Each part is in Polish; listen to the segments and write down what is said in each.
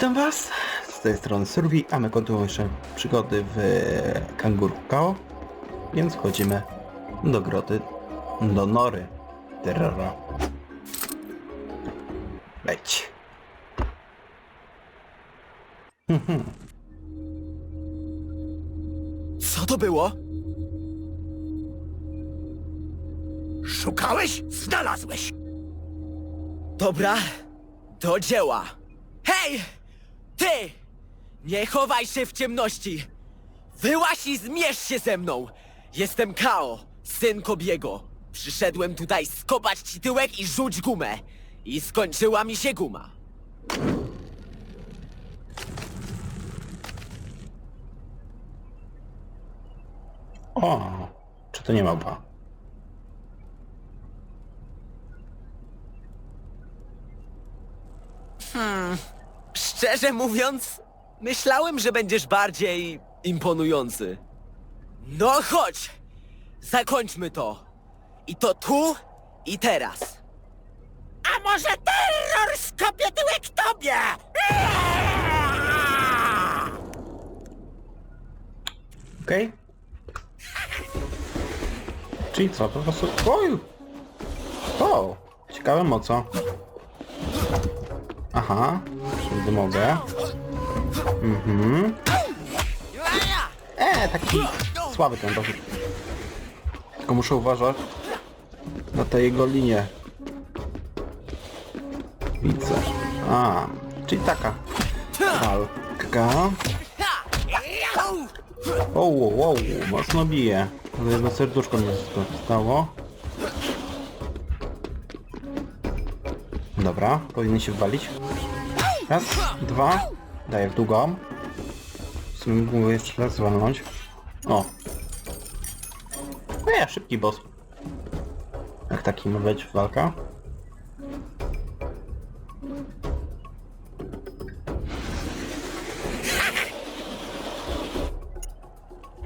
Witam Was z tej strony Survi, a my kontynuujemy przygody w Kanguru Kao. Więc wchodzimy do groty, do nory terrora. Wejdź. Co to było? Szukałeś? Znalazłeś! Dobra, do dzieła. Hej! Ty! Nie chowaj się w ciemności! Wyłaź i zmierz się ze mną! Jestem Kao, syn Kobiego. Przyszedłem tutaj skopać ci tyłek i rzuć gumę. I skończyła mi się guma. O, czy to nie małpa? Szczerze mówiąc, myślałem, że będziesz bardziej imponujący. No chodź! Zakończmy to! I to tu i teraz. A może terror skopie tyłek tobie? Okej. Czyli co, po prostu... Oj! O! Ciekawe mo co. Aha, czyli mogę. Mhm. E, taki słaby ten dosyć. Tylko muszę uważać na te jego linie. Widzę. A, czyli taka. Walka. O, wow, wow, mocno bije. Ale jedno serduszko mi zostało. Dobra, powinien się walić. Raz, dwa. Daję w długą. W sumie mógłbym jeszcze raz walnąć. O. No ja, szybki boss. Jak taki ma być walka?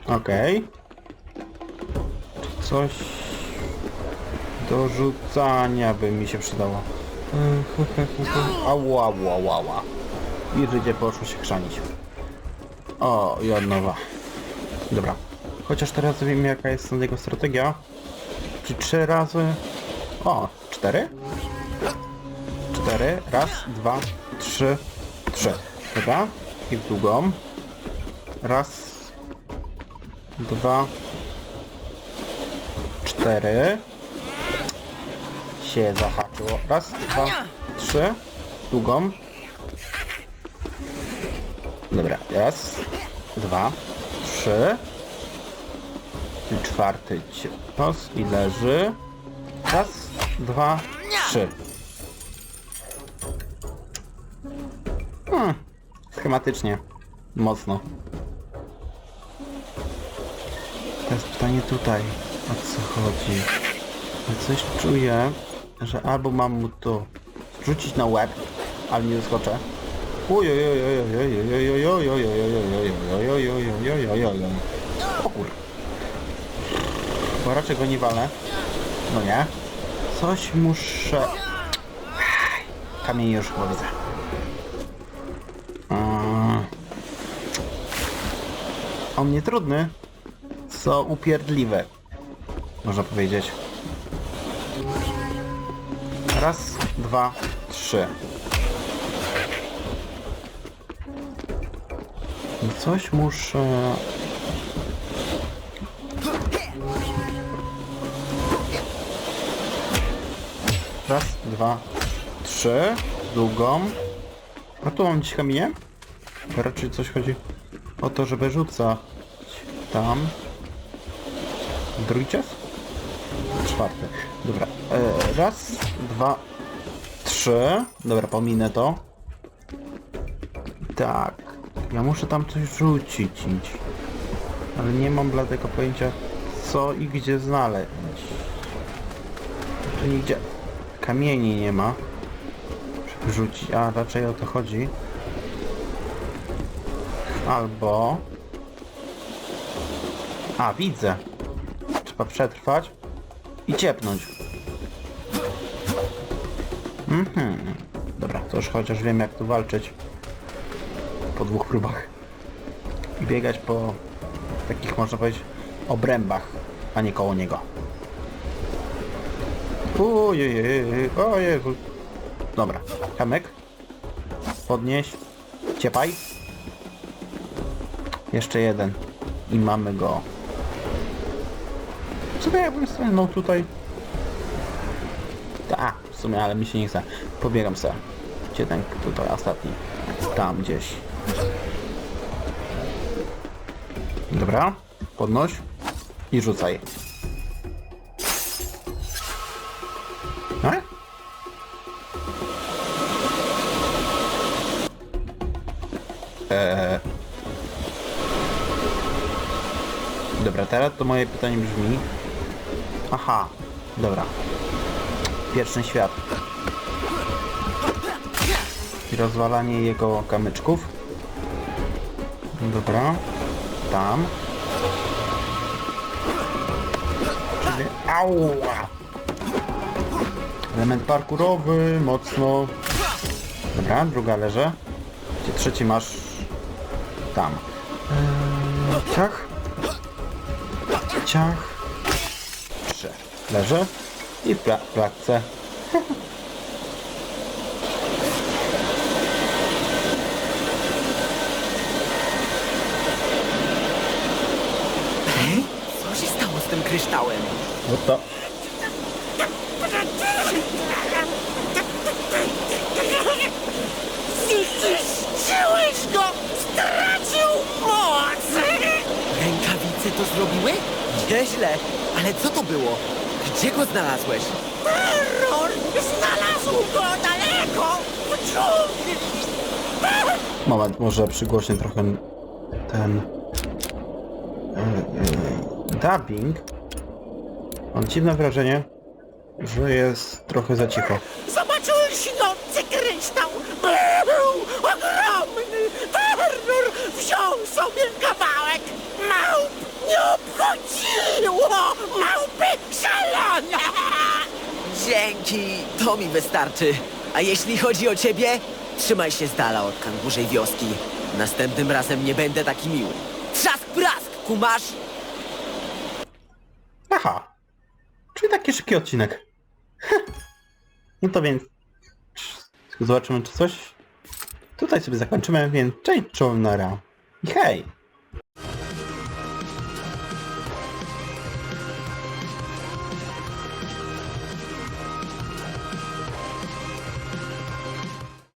Okej. Coś do rzucania by mi się przydało. Ała, ała, ała, ała. I życie poszło się chrzanić. O, i od nowa. Dobra. Chociaż teraz wiem jaka jest jego strategia. Czy trzy razy... O, cztery? Cztery. Raz, dwa, trzy, trzy. Dobra. I w długą. Raz, dwa, cztery. Się zahaczyło. Raz, dwa, trzy. Długą. Dobra, raz, dwa, trzy. Czwarty cios i leży. Raz, dwa, trzy. Hmm, schematycznie. Mocno. Teraz pytanie tutaj, o co chodzi. Ja Coś czuję, że albo mam mu to rzucić na łeb, ale nie doskoczę. O kur... Bo raczej go nie walę. No nie. Coś muszę... Kamień już chyba widzę. Mm. On nie trudny, co upierdliwe. Można powiedzieć. Raz, dwa, trzy. I Coś muszę... Raz, dwa, trzy. Długą. A tu mam dziś kamienie? Raczej coś chodzi o to, żeby rzucać tam. Drugi? Czwarty. Dobra. E, raz, dwa, trzy. Dobra, pominę to. Tak. Ja muszę tam coś rzucić. Ale nie mam bladego pojęcia co i gdzie znaleźć. Tu nigdzie kamieni nie ma. Rzucić, a raczej o to chodzi. Albo... A, widzę. Trzeba przetrwać i ciepnąć. Mhm. Dobra, to już chociaż wiem jak tu walczyć. po dwóch próbach. I biegać po takich, można powiedzieć, obrębach, a nie koło niego. Ojej, o Jezu. Dobra, kamek. Podnieś. Ciepaj. Jeszcze jeden. I mamy go. Co to jakbym stanął tutaj? Tak, w sumie, ale mi się nie chce. Pobiegam se. Gdzie ten tutaj ostatni? Tam gdzieś. Dobra, podnoś i rzucaj. A? Eee. Dobra, teraz to moje pytanie brzmi... Aha, dobra. Pierwszy świat. I rozwalanie jego kamyczków. Dobra. Tam. Ała! Element parkurowy, mocno. Dobra, druga leży. Gdzie trzeci masz... Tam. Eee, ciach. Ciach. Leży. I pla klatce. Co się stało z tym kryształem? No to... Zniszczyłeś go! Stracił moc! Rękawice to zrobiły? Nieźle, ale co to było? Gdzie go znalazłeś? Terror znalazł go daleko w dżungli! Moment, może przygłośnie trochę ten... Yy, dubbing. Mam dziwne wrażenie, że jest trochę za cicho. Zobaczyłem śniący kryształ! Był to mi wystarczy. A jeśli chodzi o ciebie, trzymaj się z dala od kangurzej wioski. Następnym razem nie będę taki miły. Trzask prask, kumasz? Aha. Czyli taki szybki odcinek. No to więc... Zobaczymy czy coś... Tutaj sobie zakończymy, więc cześć, czołnara. I hej!